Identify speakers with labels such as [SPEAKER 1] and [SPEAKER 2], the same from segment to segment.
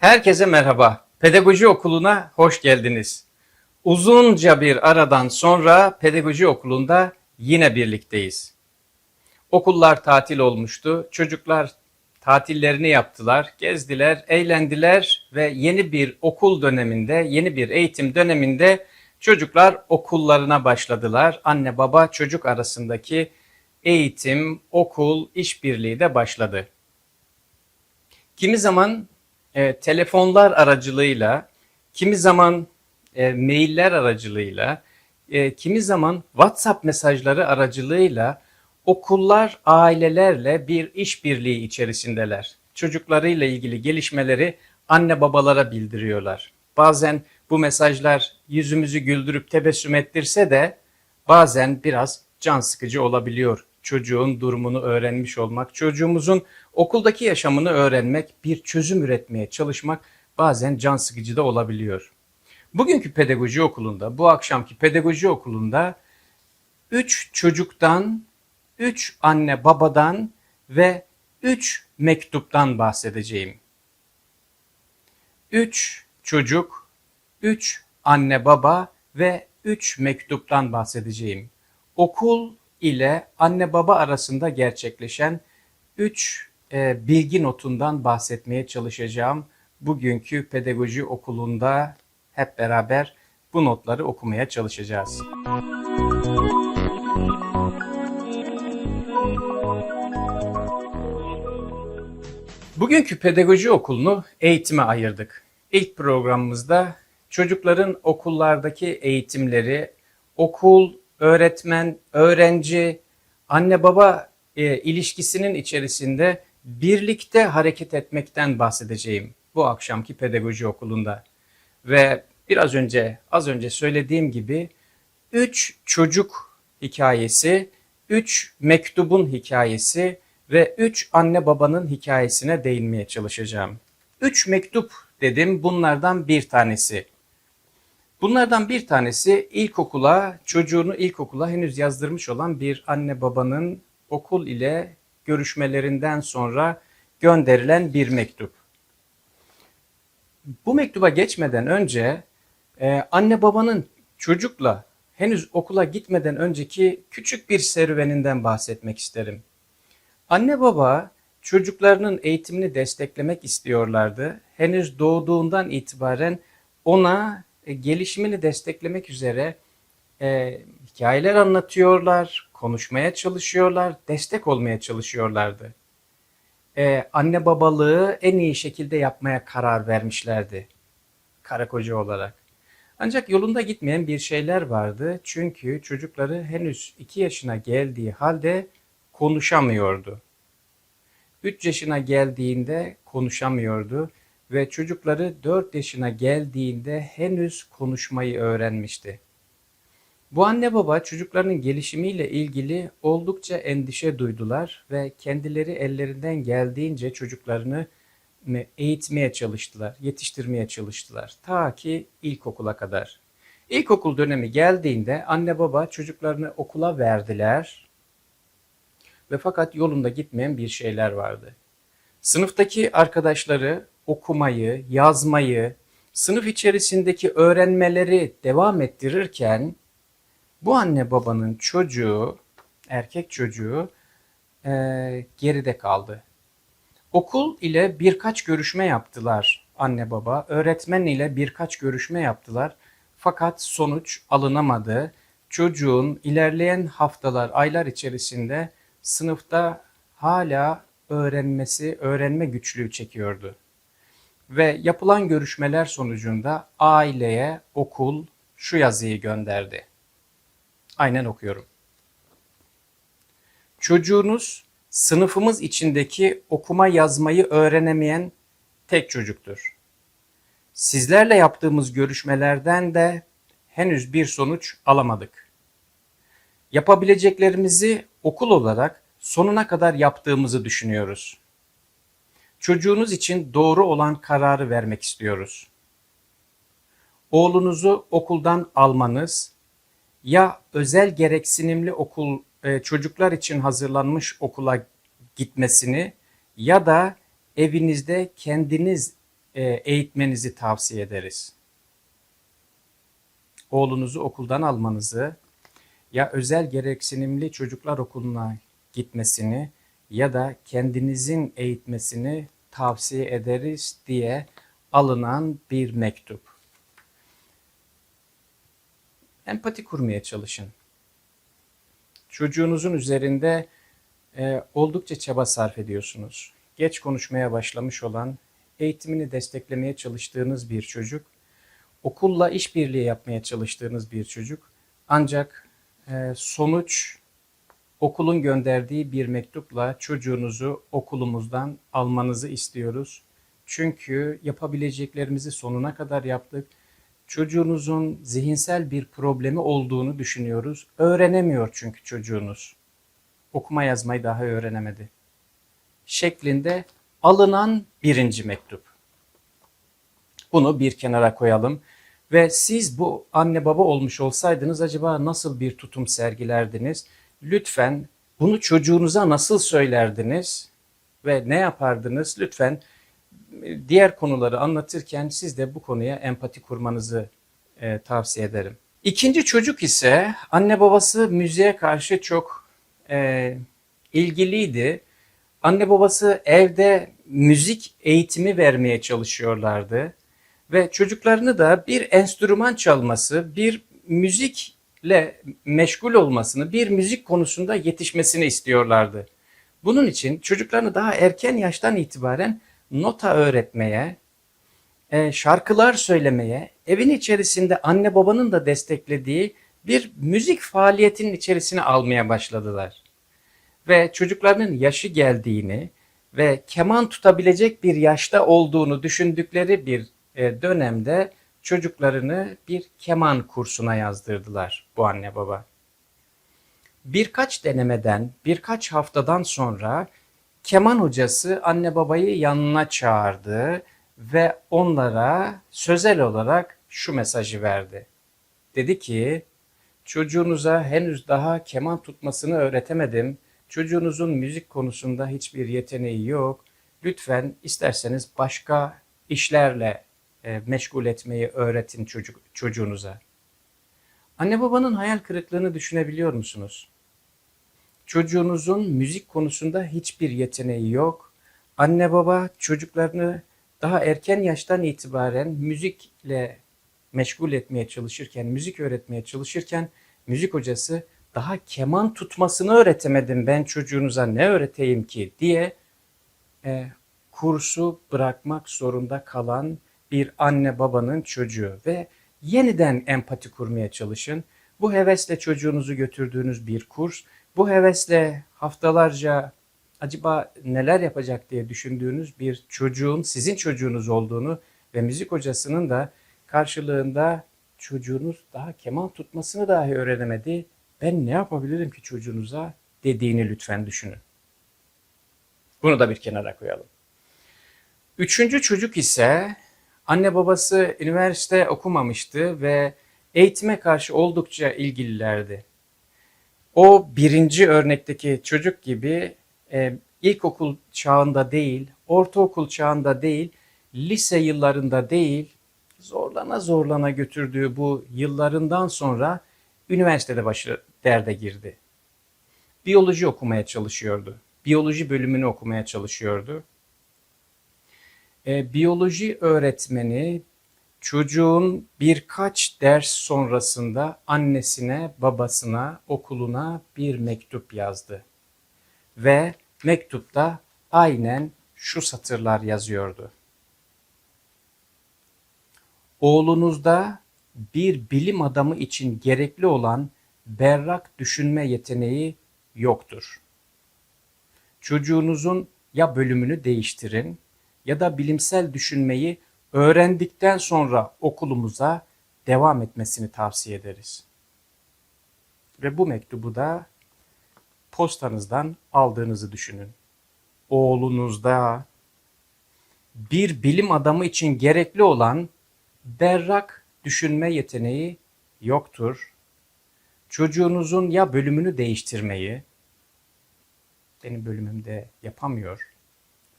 [SPEAKER 1] Herkese merhaba. Pedagoji Okulu'na hoş geldiniz. Uzunca bir aradan sonra Pedagoji Okulu'nda yine birlikteyiz. Okullar tatil olmuştu. Çocuklar tatillerini yaptılar, gezdiler, eğlendiler ve yeni bir okul döneminde, yeni bir eğitim döneminde çocuklar okullarına başladılar. Anne baba çocuk arasındaki eğitim, okul, işbirliği de başladı. Kimi zaman e, telefonlar aracılığıyla, kimi zaman e, mailler aracılığıyla, e, kimi zaman WhatsApp mesajları aracılığıyla okullar ailelerle bir işbirliği içerisindeler. Çocuklarıyla ilgili gelişmeleri anne babalara bildiriyorlar. Bazen bu mesajlar yüzümüzü güldürüp tebessüm ettirse de bazen biraz can sıkıcı olabiliyor. Çocuğun durumunu öğrenmiş olmak, çocuğumuzun okuldaki yaşamını öğrenmek, bir çözüm üretmeye çalışmak bazen can sıkıcı da olabiliyor. Bugünkü pedagoji okulunda, bu akşamki pedagoji okulunda 3 çocuktan, 3 anne babadan ve 3 mektuptan bahsedeceğim. 3 çocuk, 3 anne baba ve 3 mektuptan bahsedeceğim. Okul ile anne baba arasında gerçekleşen 3 e, bilgi notundan bahsetmeye çalışacağım. Bugünkü pedagoji okulunda hep beraber bu notları okumaya çalışacağız. Bugünkü pedagoji okulunu eğitime ayırdık. İlk programımızda çocukların okullardaki eğitimleri, okul, öğretmen, öğrenci, anne baba e, ilişkisinin içerisinde birlikte hareket etmekten bahsedeceğim bu akşamki pedagoji okulunda. Ve biraz önce az önce söylediğim gibi 3 çocuk hikayesi, 3 mektubun hikayesi ve 3 anne babanın hikayesine değinmeye çalışacağım. 3 mektup dedim bunlardan bir tanesi. Bunlardan bir tanesi ilkokula, çocuğunu ilkokula henüz yazdırmış olan bir anne babanın okul ile görüşmelerinden sonra gönderilen bir mektup. Bu mektuba geçmeden önce e, anne babanın çocukla henüz okula gitmeden önceki küçük bir serüveninden bahsetmek isterim. Anne baba çocuklarının eğitimini desteklemek istiyorlardı. Henüz doğduğundan itibaren ona e, gelişimini desteklemek üzere e, hikayeler anlatıyorlar, konuşmaya çalışıyorlar, destek olmaya çalışıyorlardı. E, anne babalığı en iyi şekilde yapmaya karar vermişlerdi karı koca olarak. Ancak yolunda gitmeyen bir şeyler vardı. Çünkü çocukları henüz 2 yaşına geldiği halde konuşamıyordu. 3 yaşına geldiğinde konuşamıyordu ve çocukları 4 yaşına geldiğinde henüz konuşmayı öğrenmişti. Bu anne baba çocuklarının gelişimiyle ilgili oldukça endişe duydular ve kendileri ellerinden geldiğince çocuklarını eğitmeye çalıştılar, yetiştirmeye çalıştılar. Ta ki ilkokula kadar. İlkokul dönemi geldiğinde anne baba çocuklarını okula verdiler ve fakat yolunda gitmeyen bir şeyler vardı. Sınıftaki arkadaşları okumayı, yazmayı, sınıf içerisindeki öğrenmeleri devam ettirirken bu anne babanın çocuğu, erkek çocuğu e, geride kaldı. Okul ile birkaç görüşme yaptılar anne baba, öğretmen ile birkaç görüşme yaptılar. Fakat sonuç alınamadı. Çocuğun ilerleyen haftalar, aylar içerisinde sınıfta hala öğrenmesi, öğrenme güçlüğü çekiyordu. Ve yapılan görüşmeler sonucunda aileye okul şu yazıyı gönderdi. Aynen okuyorum. Çocuğunuz sınıfımız içindeki okuma yazmayı öğrenemeyen tek çocuktur. Sizlerle yaptığımız görüşmelerden de henüz bir sonuç alamadık. Yapabileceklerimizi okul olarak sonuna kadar yaptığımızı düşünüyoruz. Çocuğunuz için doğru olan kararı vermek istiyoruz. Oğlunuzu okuldan almanız ya özel gereksinimli okul e, çocuklar için hazırlanmış okula gitmesini ya da evinizde kendiniz e, eğitmenizi tavsiye ederiz. Oğlunuzu okuldan almanızı ya özel gereksinimli çocuklar okuluna gitmesini ya da kendinizin eğitmesini tavsiye ederiz diye alınan bir mektup. Empati kurmaya çalışın. Çocuğunuzun üzerinde e, oldukça çaba sarf ediyorsunuz. Geç konuşmaya başlamış olan, eğitimini desteklemeye çalıştığınız bir çocuk, okulla işbirliği yapmaya çalıştığınız bir çocuk ancak e, sonuç okulun gönderdiği bir mektupla çocuğunuzu okulumuzdan almanızı istiyoruz. Çünkü yapabileceklerimizi sonuna kadar yaptık. Çocuğunuzun zihinsel bir problemi olduğunu düşünüyoruz. Öğrenemiyor çünkü çocuğunuz. Okuma yazmayı daha öğrenemedi. Şeklinde alınan birinci mektup. Bunu bir kenara koyalım. Ve siz bu anne baba olmuş olsaydınız acaba nasıl bir tutum sergilerdiniz? Lütfen bunu çocuğunuza nasıl söylerdiniz ve ne yapardınız? Lütfen diğer konuları anlatırken siz de bu konuya empati kurmanızı e, tavsiye ederim. İkinci çocuk ise anne babası müziğe karşı çok e, ilgiliydi. Anne babası evde müzik eğitimi vermeye çalışıyorlardı ve çocuklarını da bir enstrüman çalması, bir müzikle meşgul olmasını, bir müzik konusunda yetişmesini istiyorlardı. Bunun için çocuklarını daha erken yaştan itibaren nota öğretmeye, e, şarkılar söylemeye, evin içerisinde anne babanın da desteklediği bir müzik faaliyetinin içerisine almaya başladılar. Ve çocuklarının yaşı geldiğini ve keman tutabilecek bir yaşta olduğunu düşündükleri bir e, dönemde çocuklarını bir keman kursuna yazdırdılar bu anne baba. Birkaç denemeden, birkaç haftadan sonra keman hocası anne babayı yanına çağırdı ve onlara sözel olarak şu mesajı verdi. Dedi ki, çocuğunuza henüz daha keman tutmasını öğretemedim. Çocuğunuzun müzik konusunda hiçbir yeteneği yok. Lütfen isterseniz başka işlerle e, meşgul etmeyi öğretin çocuk, çocuğunuza. Anne babanın hayal kırıklığını düşünebiliyor musunuz? Çocuğunuzun müzik konusunda hiçbir yeteneği yok. Anne baba çocuklarını daha erken yaştan itibaren müzikle meşgul etmeye çalışırken, müzik öğretmeye çalışırken müzik hocası daha keman tutmasını öğretemedim ben çocuğunuza ne öğreteyim ki diye e, kursu bırakmak zorunda kalan bir anne babanın çocuğu ve yeniden empati kurmaya çalışın. Bu hevesle çocuğunuzu götürdüğünüz bir kurs, bu hevesle haftalarca acaba neler yapacak diye düşündüğünüz bir çocuğun sizin çocuğunuz olduğunu ve müzik hocasının da karşılığında çocuğunuz daha keman tutmasını dahi öğrenemedi. Ben ne yapabilirim ki çocuğunuza dediğini lütfen düşünün. Bunu da bir kenara koyalım. Üçüncü çocuk ise anne babası üniversite okumamıştı ve eğitime karşı oldukça ilgililerdi. O birinci örnekteki çocuk gibi e, ilkokul çağında değil, ortaokul çağında değil, lise yıllarında değil, zorlana zorlana götürdüğü bu yıllarından sonra üniversitede başı derde girdi. Biyoloji okumaya çalışıyordu. Biyoloji bölümünü okumaya çalışıyordu. E, biyoloji öğretmeni çocuğun birkaç ders sonrasında annesine, babasına, okuluna bir mektup yazdı. Ve mektupta aynen şu satırlar yazıyordu. Oğlunuzda bir bilim adamı için gerekli olan berrak düşünme yeteneği yoktur. Çocuğunuzun ya bölümünü değiştirin ya da bilimsel düşünmeyi öğrendikten sonra okulumuza devam etmesini tavsiye ederiz. Ve bu mektubu da postanızdan aldığınızı düşünün. Oğlunuzda bir bilim adamı için gerekli olan berrak düşünme yeteneği yoktur. Çocuğunuzun ya bölümünü değiştirmeyi, benim bölümümde yapamıyor,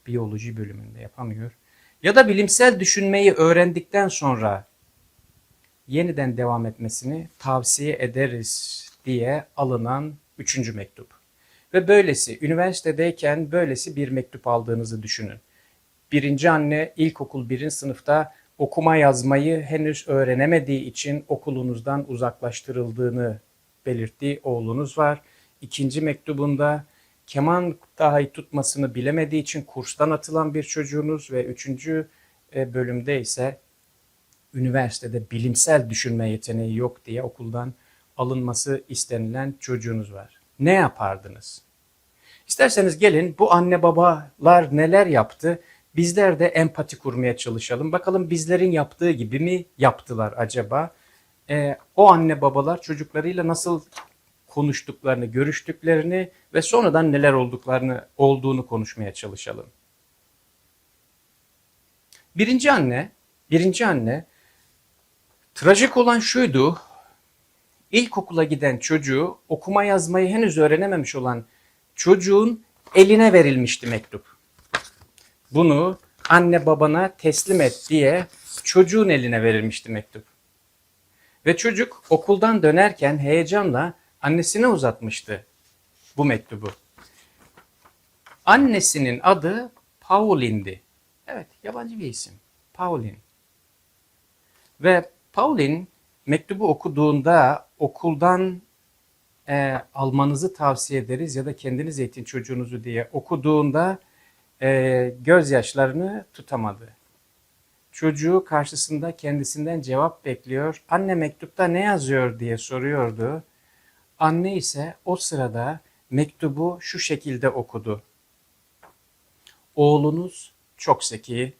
[SPEAKER 1] biyoloji bölümünde yapamıyor ya da bilimsel düşünmeyi öğrendikten sonra yeniden devam etmesini tavsiye ederiz diye alınan üçüncü mektup. Ve böylesi üniversitedeyken böylesi bir mektup aldığınızı düşünün. Birinci anne ilkokul birinci sınıfta okuma yazmayı henüz öğrenemediği için okulunuzdan uzaklaştırıldığını belirttiği oğlunuz var. İkinci mektubunda keman dahi tutmasını bilemediği için kurstan atılan bir çocuğunuz ve üçüncü e, bölümde ise üniversitede bilimsel düşünme yeteneği yok diye okuldan alınması istenilen çocuğunuz var. Ne yapardınız? İsterseniz gelin bu anne babalar neler yaptı? Bizler de empati kurmaya çalışalım. Bakalım bizlerin yaptığı gibi mi yaptılar acaba? Ee, o anne babalar çocuklarıyla nasıl konuştuklarını, görüştüklerini ve sonradan neler olduklarını olduğunu konuşmaya çalışalım. Birinci anne, birinci anne trajik olan şuydu. İlkokula giden çocuğu okuma yazmayı henüz öğrenememiş olan çocuğun eline verilmişti mektup. Bunu anne babana teslim et diye çocuğun eline verilmişti mektup. Ve çocuk okuldan dönerken heyecanla annesine uzatmıştı bu mektubu. Annesinin adı Pauline'di. Evet, yabancı bir isim. Pauline. Ve Pauline mektubu okuduğunda okuldan e, almanızı tavsiye ederiz ya da kendiniz eğitin çocuğunuzu diye okuduğunda e, gözyaşlarını tutamadı. Çocuğu karşısında kendisinden cevap bekliyor. Anne mektupta ne yazıyor diye soruyordu. Anne ise o sırada mektubu şu şekilde okudu. Oğlunuz çok zeki.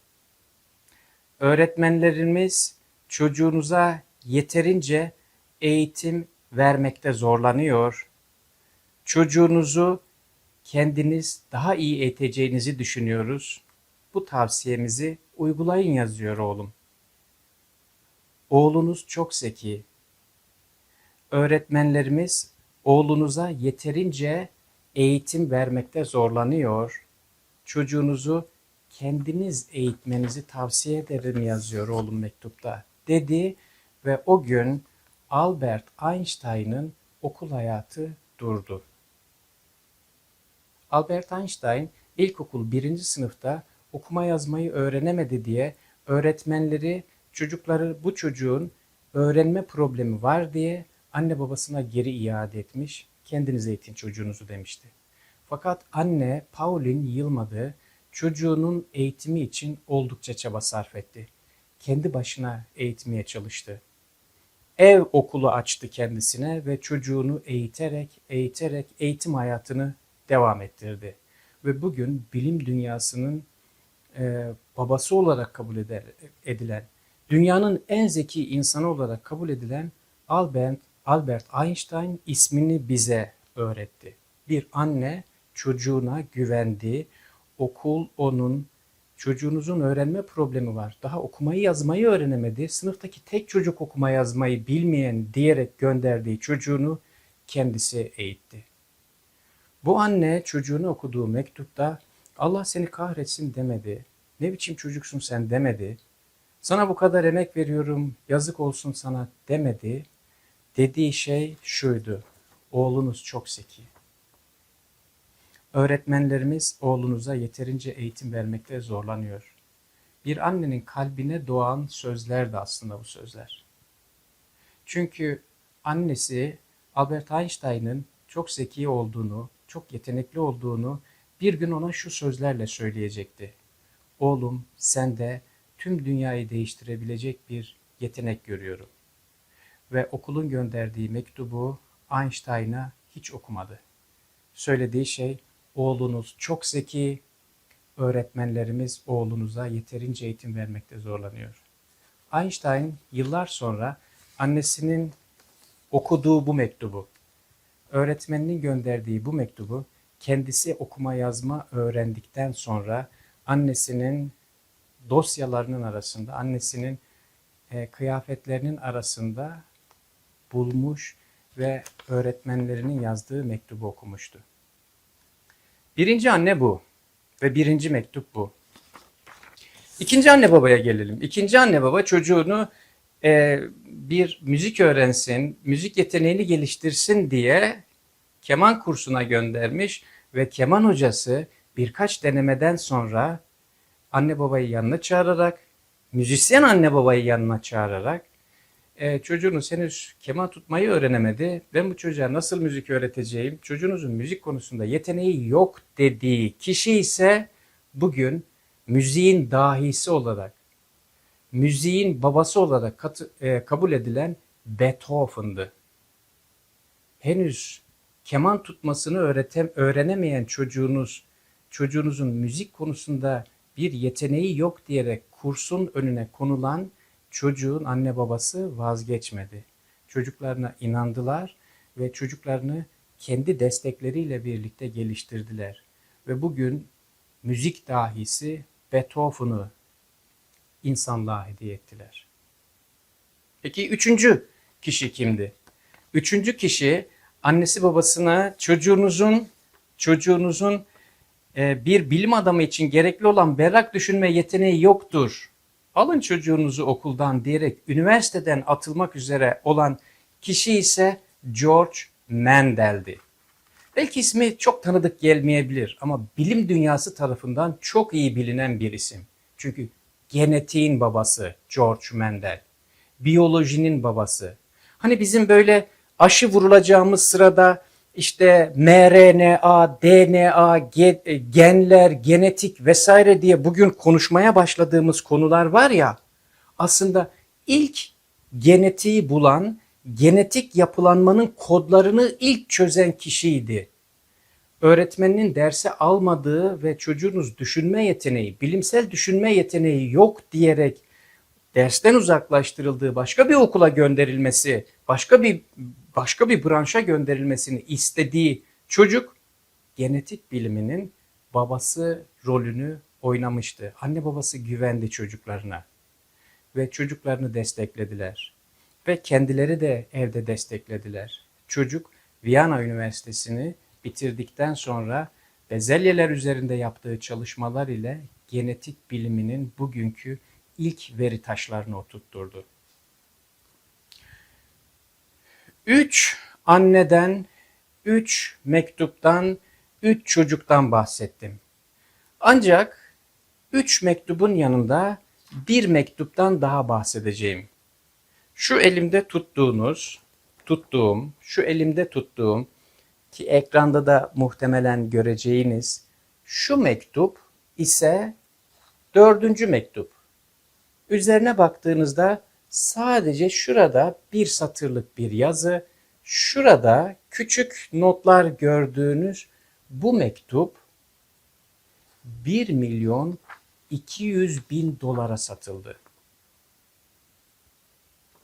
[SPEAKER 1] Öğretmenlerimiz çocuğunuza yeterince eğitim vermekte zorlanıyor. Çocuğunuzu kendiniz daha iyi eğiteceğinizi düşünüyoruz. Bu tavsiyemizi uygulayın yazıyor oğlum. Oğlunuz çok zeki. Öğretmenlerimiz oğlunuza yeterince eğitim vermekte zorlanıyor. Çocuğunuzu kendiniz eğitmenizi tavsiye ederim yazıyor oğlum mektupta dedi ve o gün Albert Einstein'ın okul hayatı durdu. Albert Einstein ilkokul birinci sınıfta okuma yazmayı öğrenemedi diye öğretmenleri çocukları bu çocuğun öğrenme problemi var diye anne babasına geri iade etmiş, kendiniz eğitin çocuğunuzu demişti. Fakat anne Pauline yılmadı, çocuğunun eğitimi için oldukça çaba sarf etti. Kendi başına eğitmeye çalıştı. Ev okulu açtı kendisine ve çocuğunu eğiterek, eğiterek eğitim hayatını devam ettirdi. Ve bugün bilim dünyasının e, babası olarak kabul eder, edilen, dünyanın en zeki insanı olarak kabul edilen Albert, Albert Einstein ismini bize öğretti. Bir anne çocuğuna güvendi. Okul onun çocuğunuzun öğrenme problemi var. Daha okumayı yazmayı öğrenemedi. Sınıftaki tek çocuk okuma yazmayı bilmeyen diyerek gönderdiği çocuğunu kendisi eğitti. Bu anne çocuğunu okuduğu mektupta Allah seni kahretsin demedi. Ne biçim çocuksun sen demedi. Sana bu kadar emek veriyorum yazık olsun sana demedi. Dediği şey şuydu. Oğlunuz çok zeki. Öğretmenlerimiz oğlunuza yeterince eğitim vermekte zorlanıyor. Bir annenin kalbine doğan sözler de aslında bu sözler. Çünkü annesi Albert Einstein'ın çok zeki olduğunu, çok yetenekli olduğunu bir gün ona şu sözlerle söyleyecekti. Oğlum sende tüm dünyayı değiştirebilecek bir yetenek görüyorum. Ve okulun gönderdiği mektubu Einstein'a hiç okumadı. Söylediği şey oğlunuz çok zeki, öğretmenlerimiz oğlunuza yeterince eğitim vermekte zorlanıyor. Einstein yıllar sonra annesinin okuduğu bu mektubu, öğretmeninin gönderdiği bu mektubu kendisi okuma yazma öğrendikten sonra annesinin dosyalarının arasında, annesinin e, kıyafetlerinin arasında bulmuş ve öğretmenlerinin yazdığı mektubu okumuştu. Birinci anne bu ve birinci mektup bu. İkinci anne babaya gelelim. İkinci anne baba çocuğunu e, bir müzik öğrensin, müzik yeteneğini geliştirsin diye keman kursuna göndermiş ve keman hocası birkaç denemeden sonra anne babayı yanına çağırarak, müzisyen anne babayı yanına çağırarak e, çocuğunuz henüz keman tutmayı öğrenemedi. Ben bu çocuğa nasıl müzik öğreteceğim? Çocuğunuzun müzik konusunda yeteneği yok dediği kişi ise bugün müziğin dahisi olarak, müziğin babası olarak katı- e, kabul edilen Beethoven'dı. Henüz keman tutmasını öğretem, öğrenemeyen çocuğunuz, çocuğunuzun müzik konusunda bir yeteneği yok diyerek kursun önüne konulan çocuğun anne babası vazgeçmedi. Çocuklarına inandılar ve çocuklarını kendi destekleriyle birlikte geliştirdiler. Ve bugün müzik dahisi Beethoven'ı insanlığa hediye ettiler. Peki üçüncü kişi kimdi? Üçüncü kişi annesi babasına çocuğunuzun çocuğunuzun e, bir bilim adamı için gerekli olan berrak düşünme yeteneği yoktur. Alın çocuğunuzu okuldan diyerek üniversiteden atılmak üzere olan kişi ise George Mendel'di. Belki ismi çok tanıdık gelmeyebilir ama bilim dünyası tarafından çok iyi bilinen bir isim. Çünkü genetiğin babası George Mendel, biyolojinin babası. Hani bizim böyle aşı vurulacağımız sırada işte mRNA, DNA, e, genler, genetik vesaire diye bugün konuşmaya başladığımız konular var ya aslında ilk genetiği bulan, genetik yapılanmanın kodlarını ilk çözen kişiydi. Öğretmeninin derse almadığı ve çocuğunuz düşünme yeteneği, bilimsel düşünme yeteneği yok diyerek dersten uzaklaştırıldığı başka bir okula gönderilmesi, başka bir başka bir branşa gönderilmesini istediği çocuk genetik biliminin babası rolünü oynamıştı. Anne babası güvendi çocuklarına ve çocuklarını desteklediler. Ve kendileri de evde desteklediler. Çocuk Viyana Üniversitesi'ni bitirdikten sonra bezelyeler üzerinde yaptığı çalışmalar ile genetik biliminin bugünkü ilk veri taşlarını oturtturdu. Üç anneden, üç mektuptan, üç çocuktan bahsettim. Ancak üç mektubun yanında bir mektuptan daha bahsedeceğim. Şu elimde tuttuğunuz, tuttuğum, şu elimde tuttuğum ki ekranda da muhtemelen göreceğiniz şu mektup ise dördüncü mektup. Üzerine baktığınızda sadece şurada bir satırlık bir yazı, şurada küçük notlar gördüğünüz bu mektup 1 milyon 200 bin dolara satıldı.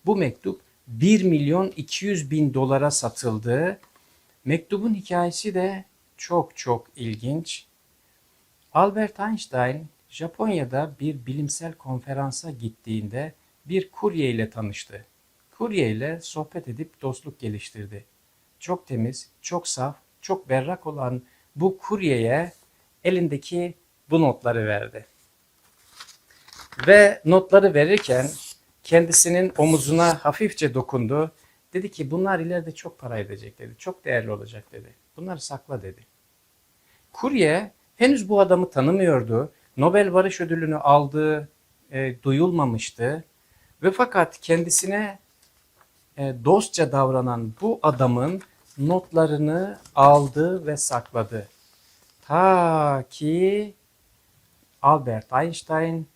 [SPEAKER 1] Bu mektup 1 milyon 200 bin dolara satıldı. Mektubun hikayesi de çok çok ilginç. Albert Einstein Japonya'da bir bilimsel konferansa gittiğinde bir kurye ile tanıştı. Kurye ile sohbet edip dostluk geliştirdi. Çok temiz, çok saf, çok berrak olan bu kuryeye elindeki bu notları verdi. Ve notları verirken kendisinin omuzuna hafifçe dokundu. Dedi ki bunlar ileride çok para edecek dedi. Çok değerli olacak dedi. Bunları sakla dedi. Kurye henüz bu adamı tanımıyordu. Nobel Barış Ödülünü aldığı e, duyulmamıştı. Ve fakat kendisine e, dostça davranan bu adamın notlarını aldı ve sakladı. Ta ki Albert Einstein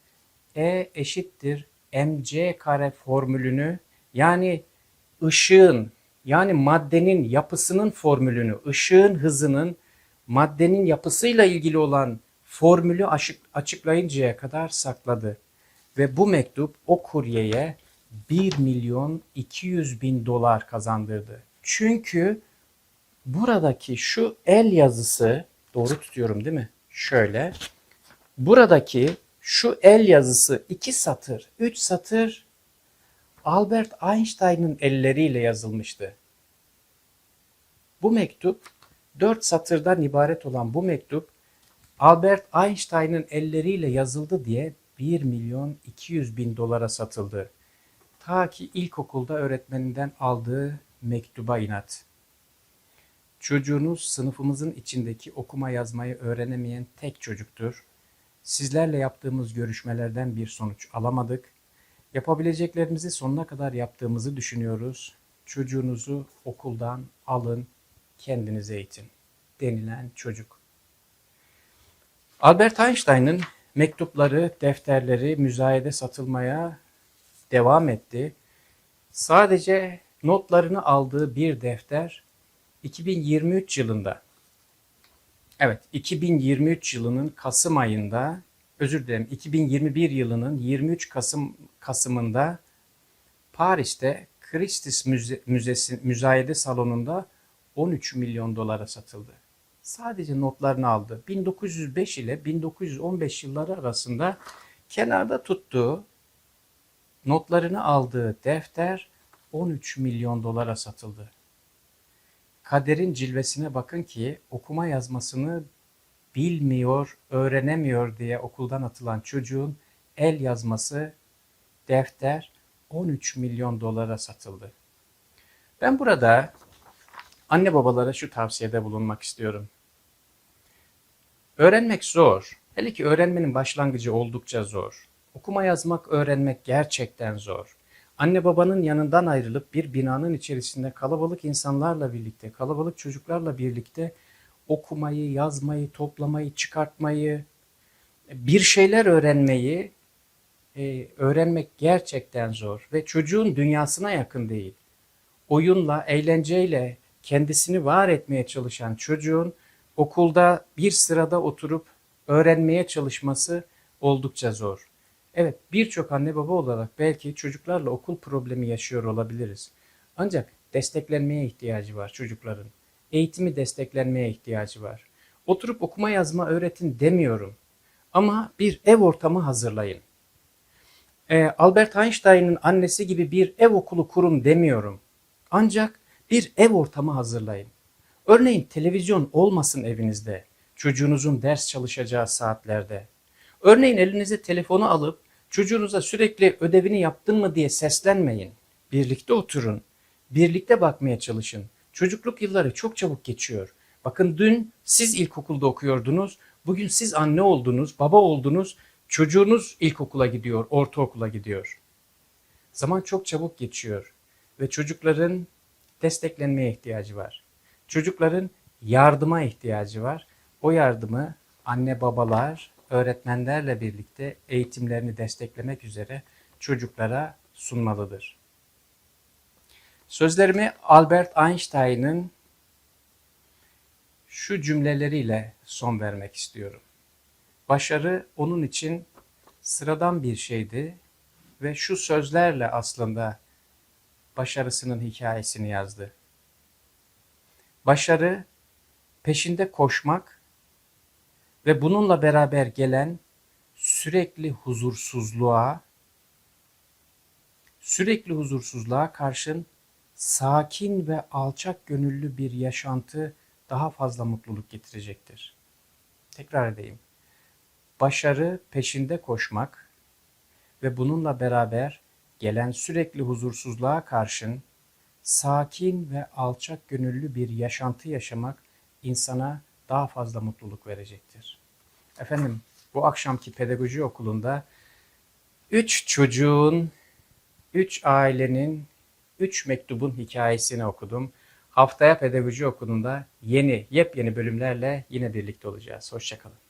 [SPEAKER 1] E eşittir mc kare formülünü yani ışığın yani maddenin yapısının formülünü, ışığın hızının maddenin yapısıyla ilgili olan formülü açık, açıklayıncaya kadar sakladı. Ve bu mektup o kuryeye 1 milyon 200 bin dolar kazandırdı. Çünkü buradaki şu el yazısı doğru tutuyorum değil mi? Şöyle. Buradaki şu el yazısı iki satır, üç satır Albert Einstein'ın elleriyle yazılmıştı. Bu mektup dört satırdan ibaret olan bu mektup Albert Einstein'ın elleriyle yazıldı diye 1 milyon 200 bin dolara satıldı. Ta ki ilkokulda öğretmeninden aldığı mektuba inat. Çocuğunuz sınıfımızın içindeki okuma yazmayı öğrenemeyen tek çocuktur. Sizlerle yaptığımız görüşmelerden bir sonuç alamadık. Yapabileceklerimizi sonuna kadar yaptığımızı düşünüyoruz. Çocuğunuzu okuldan alın, kendinize eğitin denilen çocuk. Albert Einstein'ın mektupları, defterleri müzayede satılmaya devam etti. Sadece notlarını aldığı bir defter 2023 yılında Evet, 2023 yılının Kasım ayında, özür dilerim, 2021 yılının 23 Kasım Kasım'ında Paris'te Christie's Müze, Müzesi müzayede salonunda 13 milyon dolara satıldı. Sadece notlarını aldı. 1905 ile 1915 yılları arasında kenarda tuttuğu notlarını aldığı defter 13 milyon dolara satıldı. Kaderin cilvesine bakın ki okuma yazmasını bilmiyor, öğrenemiyor diye okuldan atılan çocuğun el yazması defter 13 milyon dolara satıldı. Ben burada anne babalara şu tavsiyede bulunmak istiyorum. Öğrenmek zor. Hele ki öğrenmenin başlangıcı oldukça zor. Okuma yazmak, öğrenmek gerçekten zor. Anne babanın yanından ayrılıp bir binanın içerisinde kalabalık insanlarla birlikte, kalabalık çocuklarla birlikte okumayı, yazmayı, toplamayı, çıkartmayı, bir şeyler öğrenmeyi e, öğrenmek gerçekten zor ve çocuğun dünyasına yakın değil. Oyunla, eğlenceyle kendisini var etmeye çalışan çocuğun okulda bir sırada oturup öğrenmeye çalışması oldukça zor. Evet birçok anne baba olarak belki çocuklarla okul problemi yaşıyor olabiliriz. Ancak desteklenmeye ihtiyacı var çocukların. Eğitimi desteklenmeye ihtiyacı var. Oturup okuma yazma öğretin demiyorum. Ama bir ev ortamı hazırlayın. Ee, Albert Einstein'ın annesi gibi bir ev okulu kurun demiyorum. Ancak bir ev ortamı hazırlayın. Örneğin televizyon olmasın evinizde. Çocuğunuzun ders çalışacağı saatlerde. Örneğin elinize telefonu alıp çocuğunuza sürekli ödevini yaptın mı diye seslenmeyin. Birlikte oturun. Birlikte bakmaya çalışın. Çocukluk yılları çok çabuk geçiyor. Bakın dün siz ilkokulda okuyordunuz. Bugün siz anne oldunuz, baba oldunuz. Çocuğunuz ilkokula gidiyor, ortaokula gidiyor. Zaman çok çabuk geçiyor ve çocukların desteklenmeye ihtiyacı var. Çocukların yardıma ihtiyacı var. O yardımı anne babalar, öğretmenlerle birlikte eğitimlerini desteklemek üzere çocuklara sunmalıdır. Sözlerimi Albert Einstein'ın şu cümleleriyle son vermek istiyorum. Başarı onun için sıradan bir şeydi ve şu sözlerle aslında başarısının hikayesini yazdı. Başarı peşinde koşmak ve bununla beraber gelen sürekli huzursuzluğa, sürekli huzursuzluğa karşın sakin ve alçak gönüllü bir yaşantı daha fazla mutluluk getirecektir. Tekrar edeyim. Başarı peşinde koşmak ve bununla beraber gelen sürekli huzursuzluğa karşın sakin ve alçak gönüllü bir yaşantı yaşamak insana daha fazla mutluluk verecektir. Efendim bu akşamki pedagoji okulunda üç çocuğun, üç ailenin, üç mektubun hikayesini okudum. Haftaya pedagoji okulunda yeni, yepyeni bölümlerle yine birlikte olacağız. Hoşçakalın.